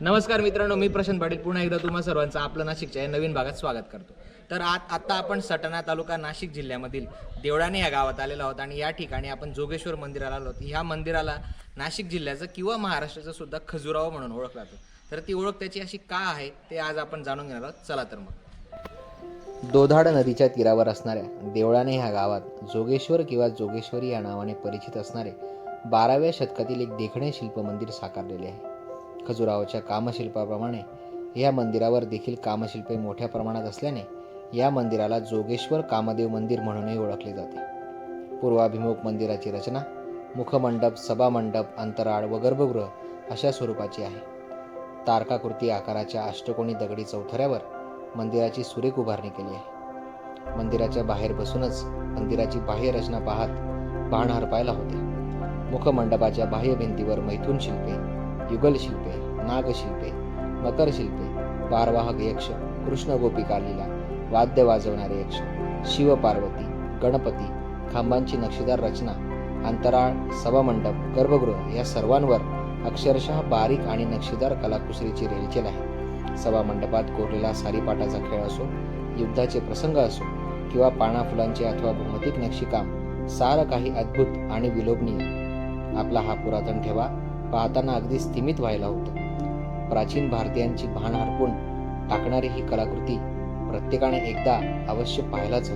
नमस्कार मित्रांनो मी प्रशांत पाटील. पुन्हा एकदा तुम्हा सर्वांचं आपलं नाशिकच्या या नवीन भागात स्वागत करतो. तर आत आता आपण सटाणा तालुका नाशिक जिल्ह्यामधील देवळाने या गावात आलेलो आहोत आणि या ठिकाणी आपण जोगेश्वर मंदिराला आलो ह्या मंदिराला नाशिक जिल्ह्याचं किंवा महाराष्ट्राचं सुद्धा खजुराव म्हणून ओळखला जातो. तर ती ओळख त्याची अशी का आहे ते आज आपण जाणून घेणार आहोत. चला तर मग. दोधाड नदीच्या तीरावर असणाऱ्या देवळाने ह्या गावात जोगेश्वर किंवा जोगेश्वरी या नावाने परिचित असणारे बाराव्या शतकातील एक देखणे शिल्प मंदिर साकारलेले आहे. खजुरावच्या कामशिल्पाप्रमाणे या मंदिरावर देखील कामशिल्पे मोठ्या प्रमाणात असल्याने या मंदिराला जोगेश्वर कामदेव मंदिर म्हणूनही ओळखले जाते. पूर्वाभिमुख मंदिराची रचना मुखमंडप सभामंडप अंतराळ व गर्भगृह अशा स्वरूपाची आहे. तारकाकृती आकाराच्या अष्टकोनी दगडी चौथऱ्यावर मंदिराची सुरेख उभारणी केली आहे. मंदिराच्या बाहेर बसूनच मंदिराची बाह्य रचना पाहत बाण हरपायला होते. मुखमंडपाच्या बाह्य भिंतीवर मैथून शिल्पे युगल शिल्पे नागशिल्पे मकर शिल्पे पारवाहक यक्ष कृष्ण गोपिका लीला वाद्य वाजवणारे यक्ष शिवपार्वती गणपती खांबांची नक्षीदार रचना अंतराळ सभामंडप गर्भगृह या सर्वांवर अक्षरशः बारीक आणि नक्षीदार कलाकुसरीची रेलचेल आहे. सभामंडपात कोरलेला सारीपाटाचा खेळ असो युद्धाचे प्रसंग असो किंवा पाना फुलांचे अथवा भौमितिक नक्षीकाम सारं काही अद्भुत आणि विलोभनीय. आपला हा पुरातन ठेवा. पाहताना अगदी स्थिमित व्हायला होतं. प्राचीन भारतीयांची भान हरपून टाकणारी ही कलाकृती प्रत्येकाने एकदा अवश्य पाहायलाच हवी.